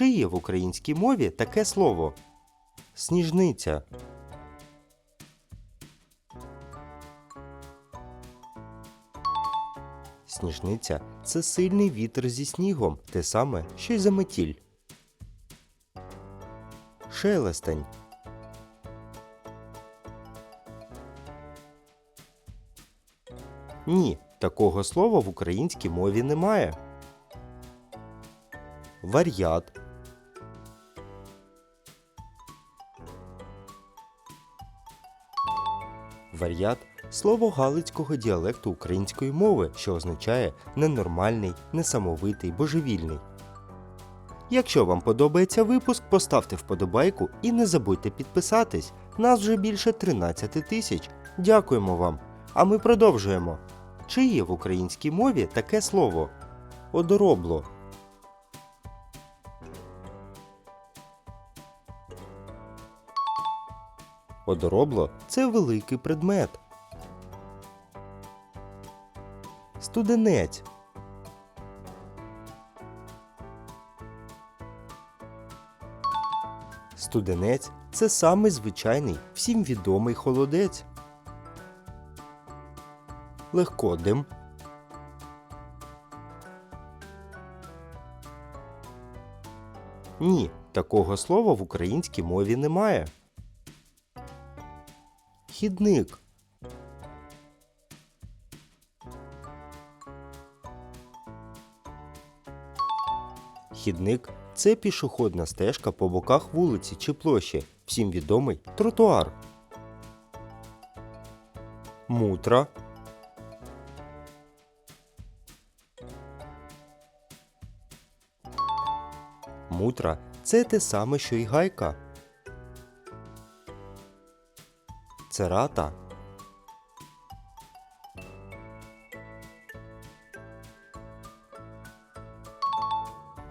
Чи є в українській мові таке слово? Сніжниця. Сніжниця це сильний вітер зі снігом, те саме, що й заметіль. Шелестень. Ні, такого слова в українській мові немає. Вар'ят. Вар'ят слово галицького діалекту української мови, що означає ненормальний, несамовитий, божевільний. Якщо вам подобається випуск, поставте вподобайку і не забудьте підписатись. Нас вже більше 13 тисяч. Дякуємо вам. А ми продовжуємо. Чи є в українській мові таке слово? Одоробло. Одоробло це великий предмет. Студенець. Студенець це самий звичайний, всім відомий холодець. Легкодим. Ні, такого слова в українській мові немає. Хідник. Хідник це пішохідна стежка по боках вулиці чи площі, всім відомий тротуар. Мутра. Мутра це те саме, що й гайка. Церата.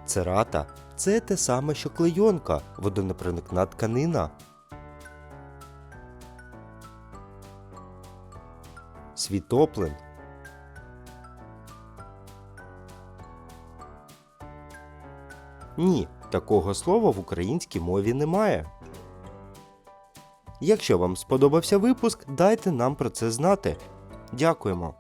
Церата це те саме, що клейонка, водонепроникна тканина. Світоплин. Ні, такого слова в українській мові немає. Якщо вам сподобався випуск, дайте нам про це знати. Дякуємо.